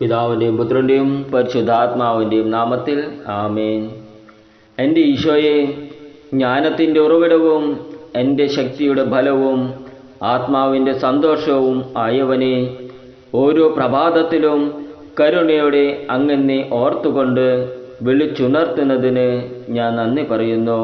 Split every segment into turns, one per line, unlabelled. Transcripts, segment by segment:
പിതാവിന്റെയും പുത്രന്റെയും പരിശുദ്ധാത്മാവിന്റെയും നാമത്തിൽ ആമേൻ. എന്റെ ഈശോയെ ജ്ഞാനത്തിന്റെ ഉറവിടവും എന്റെ ശക്തിയുടെ ഫലവും ആത്മാവിന്റെ സന്തോഷവും ആയവനെ ഓരോ പ്രഭാതത്തിലും കരുണയോടെ അങ്ങനെ ഓർത്തുകൊണ്ട് വിളിച്ചുണർത്തുന്നതിന് ഞാൻ നന്ദി പറയുന്നു.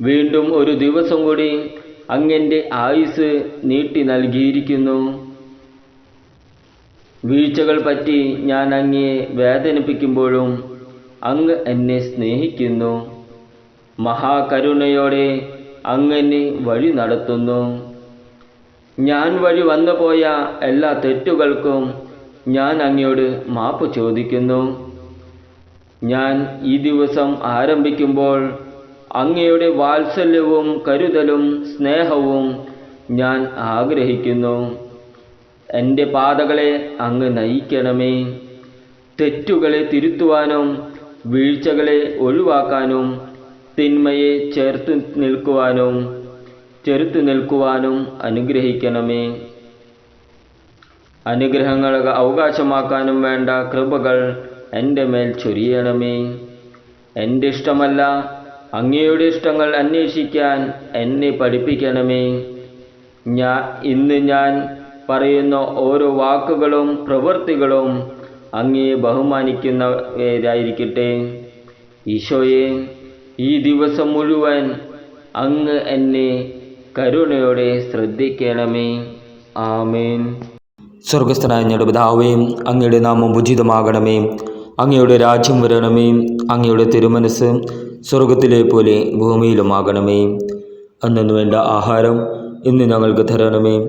വീണ്ടും ഒരു ദിവസം കൂടി അങ്ങന്റെ ആയുസ് നീട്ടി നൽകിയിരിക്കുന്നു. വീഴ്ചകൾ പറ്റി ഞാൻ അങ്ങയെ വേദനിപ്പിക്കുമ്പോഴും അങ്ങ് എന്നെ സ്നേഹിക്കുന്നു. മഹാകരുണയോടെ അങ്ങനെ വഴി നടത്തുന്നു. ഞാൻ വഴി വന്നുപോയ എല്ലാ തെറ്റുകൾക്കും ഞാൻ അങ്ങയോട് മാപ്പ് ചോദിക്കുന്നു. ഞാൻ ഈ ദിവസം ആരംഭിക്കുമ്പോൾ അങ്ങയുടെ വാത്സല്യവും കരുതലും സ്നേഹവും ഞാൻ ആഗ്രഹിക്കുന്നു. എന്റെ പാതകളെ അങ്ങ് നയിക്കണമേ. തെറ്റുകളെ തിരുത്തുവാനും വീഴ്ചകളെ ഒഴിവാക്കാനും തിന്മയെ ചേർത്ത് നിൽക്കുവാനും ചെറുത്തു നിൽക്കുവാനും അനുഗ്രഹിക്കണമേ. അനുഗ്രഹങ്ങൾ അവകാശമാക്കാനും വേണ്ട കൃപകൾ എന്റെ മേൽ ചൊരിയണമേ. എന്റെ ഇഷ്ടമല്ല അങ്ങയുടെ ഇഷ്ടങ്ങൾ അന്വേഷിക്കാൻ എന്നെ പഠിപ്പിക്കണമേ. ഞാൻ ഇന്ന് ഞാൻ പറയുന്ന ഓരോ വാക്കുകളും പ്രവൃത്തികളും അങ്ങയെ ബഹുമാനിക്കുന്നവരായിരിക്കട്ടെ ഈശോയെ ഈ ദിവസം മുഴുവൻ അങ്ങ് എന്നെ കരുണയോടെ ശ്രദ്ധിക്കണമേ. ആമേൻ.
സ്വർഗസ്ഥനായ ഞങ്ങളുടെ പിതാവേ അങ്ങയുടെ നാമം ഉചിതമാകണമേ. അങ്ങയുടെ രാജ്യം വരണമേ. അങ്ങയുടെ തിരുമനസ് സ്വർഗത്തിലെ പോലെ ഭൂമിയിലുമാകണമേ. അന്നു വേണ്ട ആഹാരം ഇന്ന് ഞങ്ങൾക്ക് തരണമേ.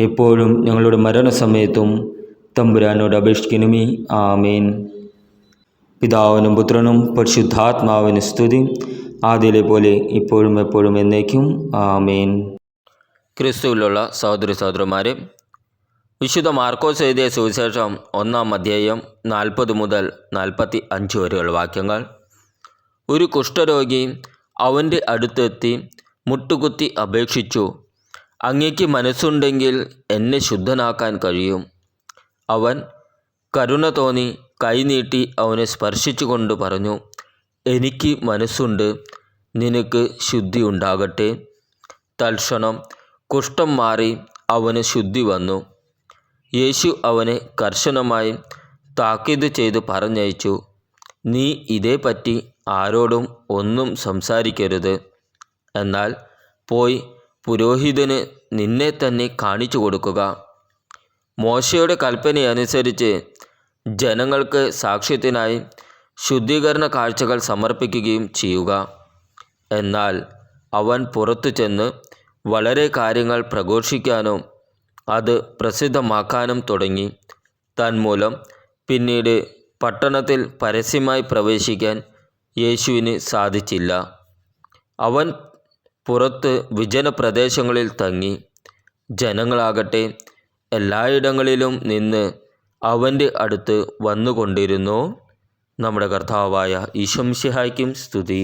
എപ്പോഴും ഞങ്ങളുടെ മരണസമയത്തും തമ്പുരാനോട് അപേക്ഷിക്കണമേ. ആമേൻ. പിതാവിനും പുത്രനും പരിശുദ്ധാത്മാവിന് സ്തുതി. ആദ്യയിലെ പോലെ ഇപ്പോഴും എപ്പോഴും എന്നേക്കും. ആമേൻ.
ക്രിസ്തുവിലുള്ള സഹോദരി സഹോദരന്മാരെ വിശുദ്ധ മാർക്കോസ് എഴുതിയ സുവിശേഷം ഒന്നാം അധ്യായം നാൽപ്പത് മുതൽ നാൽപ്പത്തി അഞ്ച് വരെയുള്ള വാക്യങ്ങൾ. ഒരു കുഷ്ഠരോഗി അവന്റെ അടുത്തെത്തി മുട്ടുകുത്തി അപേക്ഷിച്ചു. അങ്ങേക്ക് മനസ്സുണ്ടെങ്കിൽ എന്നെ ശുദ്ധനാക്കാൻ കഴിയും. അവൻ കരുണ തോന്നി കൈനീട്ടി അവനെ സ്പർശിച്ചുകൊണ്ട് പറഞ്ഞു എനിക്ക് മനസ്സുണ്ട് നിനക്ക് ശുദ്ധി ഉണ്ടാകട്ടെ. തൽക്ഷണം കുഷ്ഠം മാറി അവന് ശുദ്ധി വന്നു. യേശു അവനെ കർശനമായി താക്കീത് ചെയ്ത് പറഞ്ഞയച്ചു നീ ഇതേപ്പറ്റി ആരോടും ഒന്നും സംസാരിക്കരുത്. എന്നാൽ പോയി പുരോഹിതന് നിന്നെ തന്നെ കാണിച്ചു കൊടുക്കുക. മോശയുടെ കൽപ്പനയനുസരിച്ച് ജനങ്ങൾക്ക് സാക്ഷ്യത്തിനായി ശുദ്ധീകരണ കാഴ്ചകൾ സമർപ്പിക്കുകയും ചെയ്യുക. എന്നാൽ അവൻ പുറത്തു ചെന്ന് വളരെ കാര്യങ്ങൾ പ്രഘോഷിക്കാനും അത് പ്രസിദ്ധമാക്കാനും തുടങ്ങി. തന്മൂലം പിന്നീട് പട്ടണത്തിൽ പരസ്യമായി പ്രവേശിക്കാൻ യേശുവിന് സാധിച്ചില്ല. അവൻ പുറത്ത് വിജന പ്രദേശങ്ങളിൽ തങ്ങി ജനങ്ങളാകട്ടെ എല്ലായിടങ്ങളിലും നിന്ന് അവന്റെ അടുത്ത് വന്നുകൊണ്ടിരുന്നു. നമ്മുടെ കർത്താവായ ഈശംഷിഹായ്ക്കും സ്തുതി.